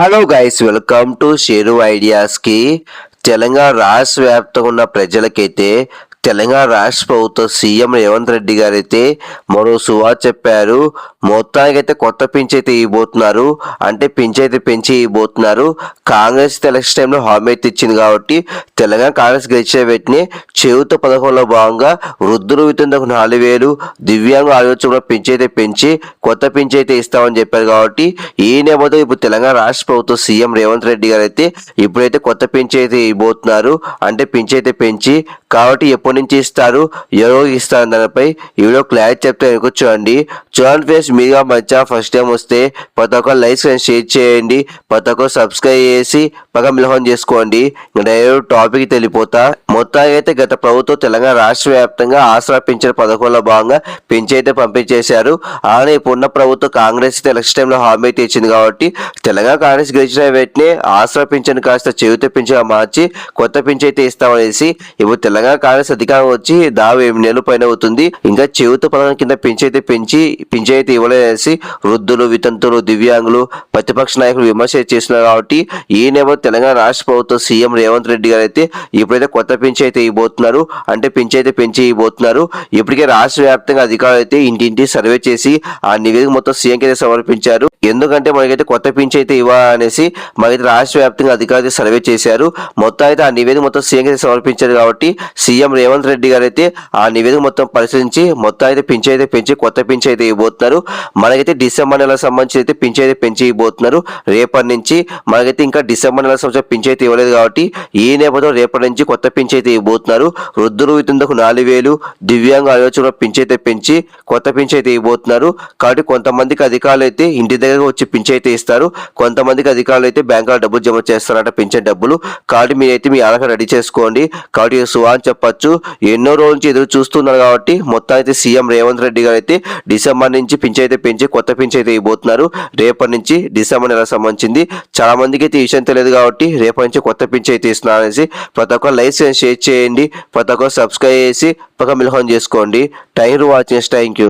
Hello guys welcome to Sheru ఐడియాస్కి Telangana రాష్ట్ర వ్యాప్తంగా ఉన్న ప్రజలకైతే తెలంగాణ రాష్ట్ర ప్రభుత్వ సీఎం రేవంత్ రెడ్డి గారు అయితే మరో సువా చెప్పారు. మొత్తానికైతే కొత్త పింఛ్ అయితే ఇవ్వబోతున్నారు. అంటే పింఛ్ అయితే పెంచి ఇవ్వబోతున్నారు. కాంగ్రెస్ ఎలక్షన్ టైంలో హామీ అయితే ఇచ్చింది కాబట్టి తెలంగాణ కాంగ్రెస్ గెలిచిన వెంటనే చేయుత పథకంలో భాగంగా వృద్ధులు వితందకు నాలుగు వేలు దివ్యాంగ ఆలోచనలో పింఛ్ అయితే పెంచి కొత్త పింఛ్ అయితే ఇస్తామని చెప్పారు కాబట్టి ఈ నేపథ్యంలో ఇప్పుడు తెలంగాణ రాష్ట్ర ప్రభుత్వం సీఎం రేవంత్ రెడ్డి గారు అయితే ఇప్పుడైతే కొత్త పింఛ్ అయితే ఇవ్వబోతున్నారు. అంటే పింఛ్ అయితే పెంచి కాబట్టి ఎప్పటి నుంచి ఇస్తారు? ఎవరో ఇస్తారు? దానిపై ఈ వీడియో క్లారిటీ చెప్తే చూడండి చూడండి ఫేస్ ఫేస్ మీరుగా మధ్య ఫస్ట్ టైం వస్తే ప్రతి ఒక్క లైక్స్ అండ్ షేర్ చేయండి. ప్రతి ఒక్క సబ్స్క్రైబ్ చేసి పక్క మిలహం చేసుకోండి. డైరెక్ట్ టాపిక్ తెలిపోతా. మొత్తానికి అయితే గత ప్రభుత్వం తెలంగాణ రాష్ట్ర వ్యాప్తంగా ఆసరా పెంచిన పథకంలో భాగంగా పెంచి అయితే పంపించేశారు. అలానే ఇప్పుడున్న ప్రభుత్వం కాంగ్రెస్ ఎలక్షన్ టైంలో హామీ అయితే ఇచ్చింది కాబట్టి తెలంగాణ కాంగ్రెస్ గెలిచిన వెంటనే ఆసరా పింఛను కాస్త చేయుత పింఛగా మార్చి కొత్త పింఛన్ అయితే ఇస్తామనేసి ఇప్పుడు తెలంగాణ కాంగ్రెస్ అధికారం వచ్చి దావి ఎనిమిది నెలలు పైన అవుతుంది. ఇంకా చేయుత పథకం కింద పెంచి అయితే పెంచి పింఛన్ అయితే ఇవ్వలేదనేసి వృద్ధులు వితంతులు దివ్యాంగులు ప్రతిపక్ష నాయకులు విమర్శ చేస్తున్నారు కాబట్టి ఈ నేపథ్యంలో తెలంగాణ రాష్ట్ర ప్రభుత్వం సీఎం రేవంత్ రెడ్డి గారు అయితే ఇప్పుడైతే కొత్త పెంచి అయితే ఇవ్వబోతున్నారు. అంటే పెంచి అయితే పెంచి ఇవ్వబోతున్నారు. ఇప్పటికే రాష్ట్ర వ్యాప్తంగా అధికారులు అయితే ఇంటింటి సర్వే చేసి ఆ నివేదిక మొత్తం సీఎంకి అయితే సమర్పించారు. ఎందుకంటే మనకైతే కొత్త పింఛన్ అయితే ఇవ్వాలనేసి మనకైతే రాష్ట్ర వ్యాప్తంగా అధికారులు అయితే సర్వే చేశారు. మొత్తం అయితే ఆ నివేదిక మొత్తం సీఎం సమర్పించారు కాబట్టి సీఎం రేవంత్ రెడ్డి గారు అయితే ఆ నివేదిక మొత్తం పరిశీలించి మొత్తం అయితే పింఛన్ అయితే పెంచి కొత్త పింఛన్ అయితే ఇవ్వబోతున్నారు. మనకైతే డిసెంబర్ నెల సంబంధించి అయితే పింఛన్ అయితే పెంచి రేపటి నుంచి మనకైతే ఇంకా డిసెంబర్ నెల సంవత్సరం పింఛన్ అయితే ఇవ్వలేదు కాబట్టి ఈ నేపథ్యంలో రేపటి నుంచి కొత్త పింఛన్ అయితే ఇవ్వబోతున్నారు. వృద్ధులు ఇతందుకు నాలుగు వేలు దివ్యాంగ ఆలోచన పింఛన్ అయితే పెంచి కొత్త పింఛన్ అయితే ఇవ్వబోతున్నారు. కాబట్టి కొంతమందికి అధికారులు అయితే ఇంటి దగ్గర వచ్చి పింఛన్ అయితే ఇస్తారు. కొంతమందికి అధికారులు అయితే బ్యాంకులో డబ్బులు జమ చేస్తారంట పింఛన్ డబ్బులు. కాబట్టి మీరైతే మీ ఆధార్ రెడీ చేసుకోండి. కాబట్టి సుహాన్ చెప్పచ్చు అని చెప్పొచ్చు. ఎన్నో రోజుల నుంచి ఎదురు చూస్తున్నారు కాబట్టి మొత్తం అయితే సీఎం రేవంత్ రెడ్డి గారు అయితే డిసెంబర్ నుంచి పింఛన్ అయితే పెంచి కొత్త పింఛన్ అయితే ఇవ్వబోతున్నారు. రేపటి నుంచి డిసెంబర్ నెల సంబంధించింది. చాలా మందికి అయితే ఈ విషయం తెలియదు కాబట్టి రేపటి నుంచి కొత్త పింఛన్ అయితే ఇస్తున్నారు అనేసి ప్రతి ఒక్క లైసెన్స్ షేర్ చేయండి ప్రతి ఒక్క సబ్స్క్రైబ్ చేసి పక్క మిలహం చేసుకోండి. Time watching thank you